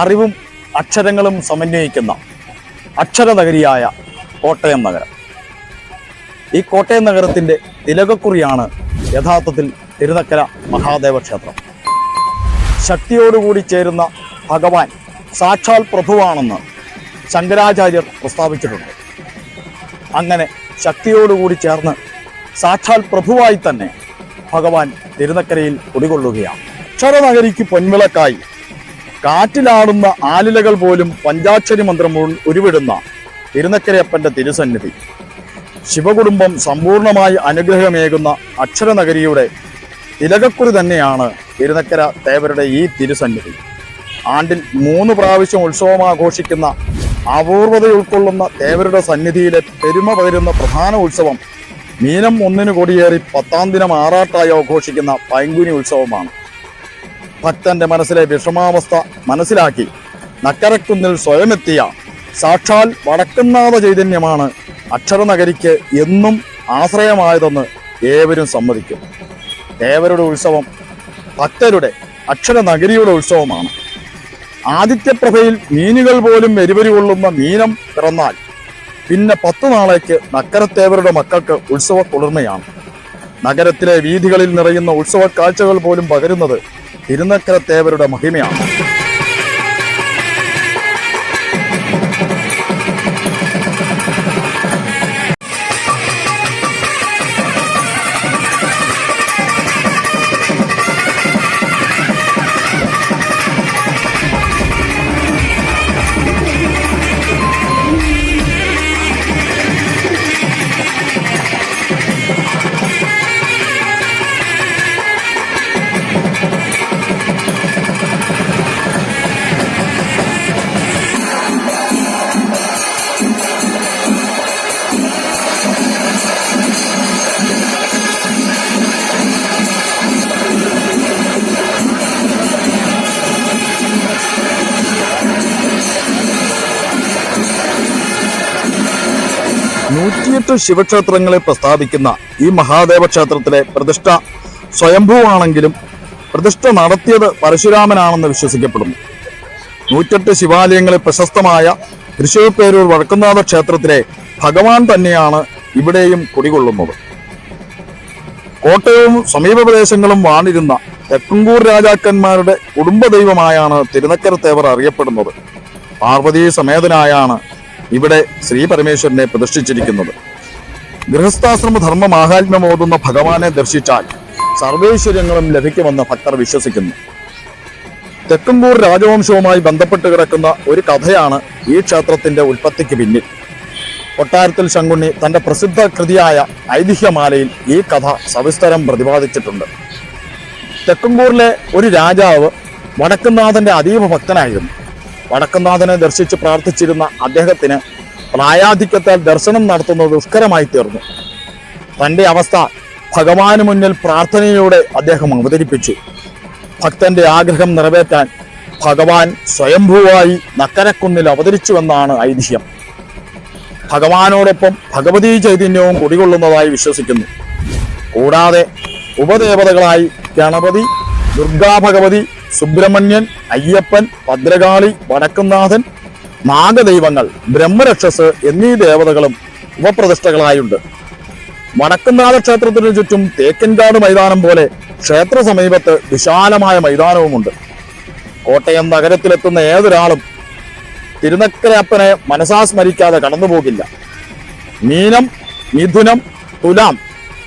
അറിവും അക്ഷരങ്ങളും സമന്വയിക്കുന്ന അക്ഷര അക്ഷരനഗരിയായ കോട്ടയം നഗരം. ഈ കോട്ടയം നഗരത്തിന്റെ തിലകക്കുറിയാണ് യഥാർത്ഥത്തിൽ തിരുനക്കര മഹാദേവ ക്ഷേത്രം. ശക്തിയോടുകൂടി ചേരുന്ന ഭഗവാൻ സാക്ഷാൽ പ്രഭുവാണെന്ന് ശങ്കരാചാര്യർ പ്രസ്താവിച്ചിട്ടുണ്ട്. അങ്ങനെ ശക്തിയോടുകൂടി ചേർന്ന് സാക്ഷാൽ പ്രഭുവായി തന്നെ ഭഗവാൻ തിരുനക്കരയിൽ കുടികൊള്ളുകയാണ്. അക്ഷരനഗരിക്ക് പൊൻവിളക്കായി കാറ്റിലാടുന്ന ആലിലകൾ പോലും പഞ്ചാക്ഷരി മന്ത്രം ഉരുവിടുന്ന തിരുനക്കരയപ്പന്റെ തിരുസന്നിധി. ശിവകുടുംബം സമ്പൂർണമായി അനുഗ്രഹമേകുന്ന അക്ഷരനഗരിയുടെ തിലകക്കുറി തന്നെയാണ് തിരുനക്കര ദേവരുടെ ഈ തിരുസന്നിധി. ആണ്ടിൽ മൂന്ന് പ്രാവശ്യം ഉത്സവം ആഘോഷിക്കുന്ന അപൂർവത ഉൾക്കൊള്ളുന്ന തേവരുടെ സന്നിധിയിലെ പെരുമ പകരുന്ന പ്രധാന ഉത്സവം മീനം ഒന്നിനു കൊടിയേറി പത്താം ദിനം ആറാട്ടായി ആഘോഷിക്കുന്ന പൈങ്കുനി ഉത്സവമാണ്. ഭക്തന്റെ മനസ്സിലെ വിഷമാവസ്ഥ മനസ്സിലാക്കി നക്കരക്കുന്നിൽ സ്വയമെത്തിയ സാക്ഷാൽ വടക്കുന്നാഥ ചൈതന്യമാണ് അക്ഷരനഗരിക്ക് എന്നും ആശ്രയമായതെന്ന് ഏവരും സമ്മതിക്കും. ദേവരുടെ ഉത്സവം ഭക്തരുടെ അക്ഷരനഗരിയുടെ ഉത്സവമാണ്. ആദിത്യപ്രഭയിൽ മീനുകൾ പോലും എരിവരി കൊള്ളുന്ന മീനം പിറന്നാൽ പിന്നെ പത്തു നാളേക്ക് നക്കരത്തേവരുടെ മക്കൾക്ക് ഉത്സവ കുളിർമയാണ്. നഗരത്തിലെ വീഥികളിൽ നിറയുന്ന ഉത്സവ കാഴ്ചകൾ പോലും പകരുന്നത് തിരുനക്കരത്തേവരുടെ മഹിമയാണ്. നൂറ്റിയെട്ട് ശിവക്ഷേത്രങ്ങളെ പ്രസ്താവിക്കുന്ന ഈ മഹാദേവ ക്ഷേത്രത്തിലെ പ്രതിഷ്ഠ സ്വയംഭൂവാണെങ്കിലും പ്രതിഷ്ഠ നടത്തിയത് പരശുരാമനാണെന്ന് വിശ്വസിക്കപ്പെടുന്നു. നൂറ്റെട്ട് ശിവാലയങ്ങളിൽ പ്രശസ്തമായ തൃശ്ശൂർ പേരൂർ വഴക്കുന്നാഥ ക്ഷേത്രത്തിലെ ഭഗവാൻ തന്നെയാണ് ഇവിടെയും കുടികൊള്ളുന്നത്. കോട്ടയവും സമീപ പ്രദേശങ്ങളും വാണിരുന്ന തെക്കുംകൂർ രാജാക്കന്മാരുടെ കുടുംബദൈവമായാണ് തിരുനക്കരത്തേവർ അറിയപ്പെടുന്നത്. പാർവതീ സമേതനായാണ് ഇവിടെ ശ്രീ പരമേശ്വരനെ പ്രതിഷ്ഠിച്ചിരിക്കുന്നത്. ഗൃഹസ്ഥാശ്രമ ധർമ്മ മാഹാത്മ്യമോതുന്ന ഭഗവാനെ ദർശിച്ചാൽ സർവൈശ്വര്യങ്ങളും ലഭിക്കുമെന്ന് ഭക്തർ വിശ്വസിക്കുന്നു. തെക്കുംപൂർ രാജവംശവുമായി ബന്ധപ്പെട്ട് കിടക്കുന്ന ഒരു കഥയാണ് ഈ ക്ഷേത്രത്തിന്റെ ഉൽപ്പത്തിക്ക് പിന്നിൽ. കൊട്ടാരത്തിൽ ശങ്കുണ്ണി തന്റെ പ്രസിദ്ധ കൃതിയായ ഐതിഹ്യമാലയിൽ ഈ കഥ സവിസ്തരം പ്രതിപാദിച്ചിട്ടുണ്ട്. തെക്കുംകൂറിലെ ഒരു രാജാവ് വടക്കുംനാഥന്റെ അതീവ ഭക്തനായിരുന്നു. വടക്കുന്നാഥനെ ദർശിച്ച് പ്രാർത്ഥിച്ചിരുന്ന അദ്ദേഹത്തിന് പ്രായാധിക്യത്താൽ ദർശനം നടത്തുന്നത് ദുഷ്കരമായി തീർന്നു. തന്റെ അവസ്ഥ ഭഗവാന് മുന്നിൽ പ്രാർത്ഥനയിലൂടെ അദ്ദേഹം അവതരിപ്പിച്ചു. ഭക്തന്റെ ആഗ്രഹം നിറവേറ്റാൻ ഭഗവാൻ സ്വയംഭൂവായി നക്കരക്കുന്നിൽ അവതരിച്ചുവെന്നാണ് ഐതിഹ്യം. ഭഗവാനോടൊപ്പം ഭഗവതി ചൈതന്യവും കുടികൊള്ളുന്നതായി വിശ്വസിക്കുന്നു. കൂടാതെ ഉപദേവതകളായി ഗണപതി ദുർഗാ ഭഗവതി സുബ്രഹ്മണ്യൻ അയ്യപ്പൻ ഭദ്രകാളി വടക്കുംനാഥൻ നാഗദൈവങ്ങൾ ബ്രഹ്മരക്ഷസ് എന്നീ ദേവതകളും ഉപപ്രതിഷ്ഠകളായുണ്ട്. വടക്കുംനാഥ ക്ഷേത്രത്തിനു ചുറ്റും തേക്കൻകാട് മൈതാനം പോലെ ക്ഷേത്ര സമീപത്ത് വിശാലമായ മൈതാനവുമുണ്ട്. കോട്ടയം നഗരത്തിലെത്തുന്ന ഏതൊരാളും തിരുനക്കരയപ്പനെ മനസാ സ്മരിക്കാതെ കടന്നുപോകില്ല. മീനം മിഥുനം തുലാം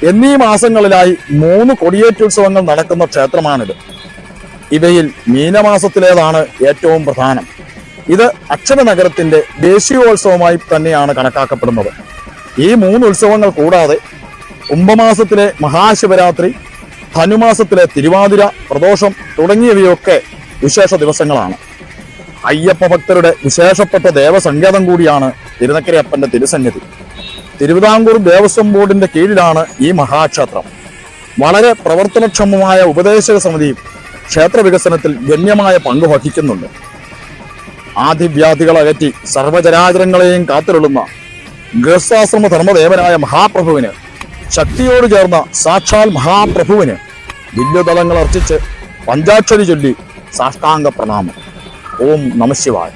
എന്നീ മാസങ്ങളിലായി മൂന്ന് കൊടിയേറ്റുത്സവങ്ങൾ നടക്കുന്ന ക്ഷേത്രമാണിത്. ഇവയിൽ മീനമാസത്തിലേതാണ് ഏറ്റവും പ്രധാനം. ഇത് അക്ഷരനഗരത്തിന്റെ ദേശീയോത്സവമായി തന്നെയാണ് കണക്കാക്കപ്പെടുന്നത്. ഈ മൂന്ന് ഉത്സവങ്ങൾ കൂടാതെ കുംഭമാസത്തിലെ മഹാശിവരാത്രി ധനുമാസത്തിലെ തിരുവാതിര പ്രദോഷം തുടങ്ങിയവയൊക്കെ വിശേഷ ദിവസങ്ങളാണ്. അയ്യപ്പ ഭക്തരുടെ വിശേഷപ്പെട്ട ദേവസങ്കേതം കൂടിയാണ് തിരുനക്കരയപ്പന്റെ തിരുസന്നിധി. തിരുവിതാംകൂർ ദേവസ്വം ബോർഡിന്റെ കീഴിലാണ് ഈ മഹാക്ഷേത്രം. വളരെ പ്രവർത്തനക്ഷമമായ ഉപദേശക സമിതിയും ക്ഷേത്ര വികസനത്തിൽ ഗണ്യമായ പങ്ക് വഹിക്കുന്നുണ്ട്. ആദിവ്യാധികൾ അകറ്റി സർവചരാചരങ്ങളെയും കാത്തിരുളുന്ന ഗൃഹസ്ഥാശ്രമ ധർമ്മദേവനായ മഹാപ്രഭുവിന് ശക്തിയോട് ചേർന്ന സാക്ഷാൽ മഹാപ്രഭുവിന് വില്ലുതലങ്ങൾ അർച്ചിച്ച് പഞ്ചാക്ഷരി ചൊല്ലി സാഷ്ടാംഗ പ്രണാമം ഓം നമശിവായ